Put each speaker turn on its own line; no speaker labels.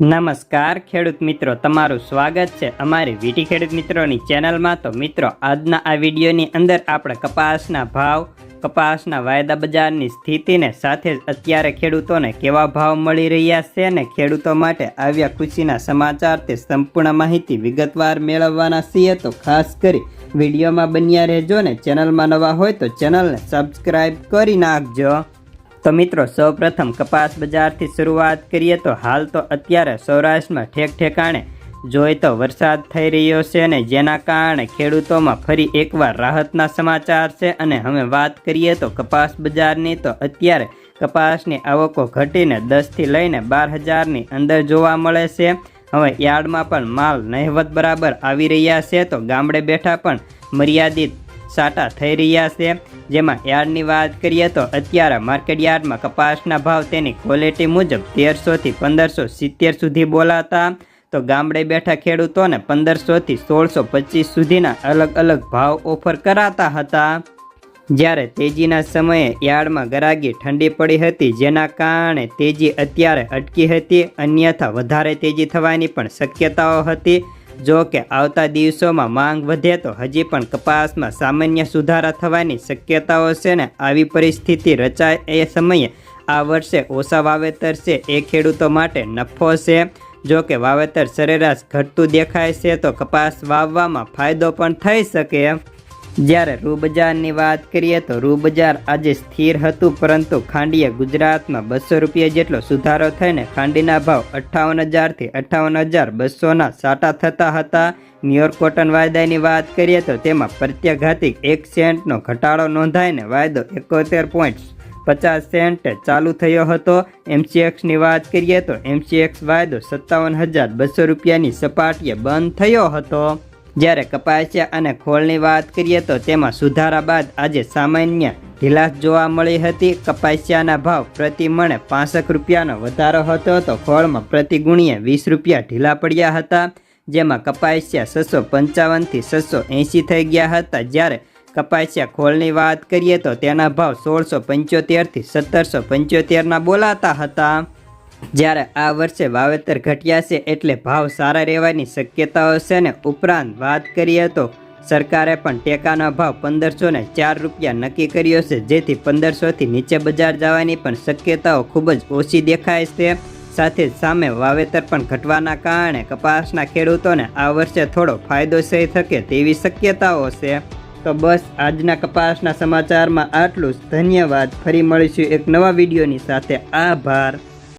નમસ્કાર, ખેડૂત મિત્રો. તમારું સ્વાગત છે અમારી વીટી ખેડૂત મિત્રોની ચેનલમાં. તો મિત્રો, આજના આ વિડીયોની અંદર આપણે કપાસના ભાવ, કપાસના વાયદા બજારની સ્થિતિને સાથે જ અત્યારે ખેડૂતોને કેવા ભાવ મળી રહ્યા છે અને ખેડૂતો માટે આવ્યા ખુશીના સમાચાર તે સંપૂર્ણ માહિતી વિગતવાર મેળવવાના છીએ. તો ખાસ કરી વિડીયોમાં બન્યા રહેજો ને ચેનલમાં નવા હોય તો ચેનલને સબસ્ક્રાઈબ કરી નાખજો. તો મિત્રો, સૌપ્રથમ કપાસ બજારથી શરૂઆત કરીએ તો હાલ તો અત્યારે સૌરાષ્ટ્રમાં ઠેક ઠેકાણે જોઈ તો વરસાદ થઈ રહ્યો છે અને જેના કારણે ખેડૂતોમાં ફરી એકવાર રાહતના સમાચાર છે. અને હવે વાત કરીએ તો કપાસ બજારની, તો અત્યારે કપાસની આવકો ઘટીને દસથી લઈને બાર હજારની અંદર જોવા મળે છે. હવે યાર્ડમાં પણ માલ નહિવત બરાબર આવી રહ્યા છે, તો ગામડે બેઠા પણ મર્યાદિત સાટા થઈ રહ્યા છે. જેમાં યાર્ડની વાત કરીએ તો અત્યારે માર્કેટ યાર્ડમાં કપાસના ભાવ તેની ક્વોલિટી મુજબ તેરસોથી પંદરસો સિત્તેર સુધી બોલાતા. તો ગામડે બેઠા ખેડૂતોને પંદરસોથી સોળસો પચીસ સુધીના અલગ અલગ ભાવ ઓફર કરાતા હતા. જ્યારે તેજીના સમયે યાર્ડમાં ગરાગી ઠંડી પડી હતી, જેના કારણે તેજી અત્યારે અટકી હતી, અન્યથા વધારે તેજી થવાની પણ શક્યતાઓ હતી. જો કે આવતા દિવસોમાં માંગ વધે તો હજી પણ કપાસમાં સામાન્ય સુધારા થવાની શક્યતાઓ છે ને આવી પરિસ્થિતિ રચાય એ સમયે આ વર્ષે ઓછા વાવેતર છે એ ખેડૂતો માટે નફો છે. જો કે વાવેતર સરેરાશ ઘટતું દેખાય છે તો કપાસ વાવવામાં ફાયદો પણ થઈ શકે. જ્યારે રૂ બજારની વાત કરીએ તો રૂ બજાર આજે સ્થિર હતું, પરંતુ ખાંડીએ ગુજરાતમાં બસો રૂપિયા જેટલો સુધારો થઈને ખાંડીના ભાવ અઠ્ઠાવન હજારથી અઠ્ઠાવન હજાર બસોના સાટા થતા હતા. ન્યુયોર્ક કોટન વાયદાની વાત કરીએ તો તેમાં પ્રત્યાઘાતિક એક સેન્ટનો ઘટાડો નોંધાઈને વાયદો એકોતેર પોઈન્ટ પચાસ સેન્ટે ચાલુ થયો હતો. એમસીએક્સની વાત કરીએ તો એમસીએક્સ વાયદો સત્તાવન હજાર બસો રૂપિયાની સપાટીએ બંધ થયો હતો. જ્યારે કપાસિયા અને ખોળની વાત કરીએ તો તેમાં સુધારા બાદ આજે સામાન્ય ઢીલાસ જોવા મળી હતી. કપાસિયાના ભાવ પ્રતિ મણે પાસઠ રૂપિયાનો વધારો હતો તો ખોળમાં પ્રતિ ગુણીએ વીસ રૂપિયા ઢીલા પડ્યા હતા, જેમાં કપાસિયા છસો પંચાવનથી છસો એંસી થઈ ગયા હતા. જ્યારે કપાસિયા ખોળની વાત કરીએ તો તેના ભાવ સોળસો પંચોતેરથી સત્તરસો પંચોતેરના બોલાતા હતા. જ્યારે આ વર્ષે વાવેતર ઘટ્યા છે એટલે ભાવ સારા રહેવાની શક્યતાઓ છે ને ઉપરાંત વાત કરીએ તો સરકારે પણ ટેકાનો ભાવ પંદરસો ને ચાર રૂપિયા નક્કી કર્યો છે, જેથી પંદરસોથી નીચે બજાર જવાની પણ શક્યતાઓ ખૂબ જ ઓછી દેખાય છે. સાથે સામે વાવેતર પણ ઘટવાના કારણે કપાસના ખેડૂતોને આ વર્ષે થોડો ફાયદો થઈ શકે તેવી શક્યતાઓ છે. તો બસ આજના કપાસના સમાચારમાં આટલું જ. ધન્યવાદ. ફરી મળીશું એક નવા વિડીયોની સાથે. આભાર.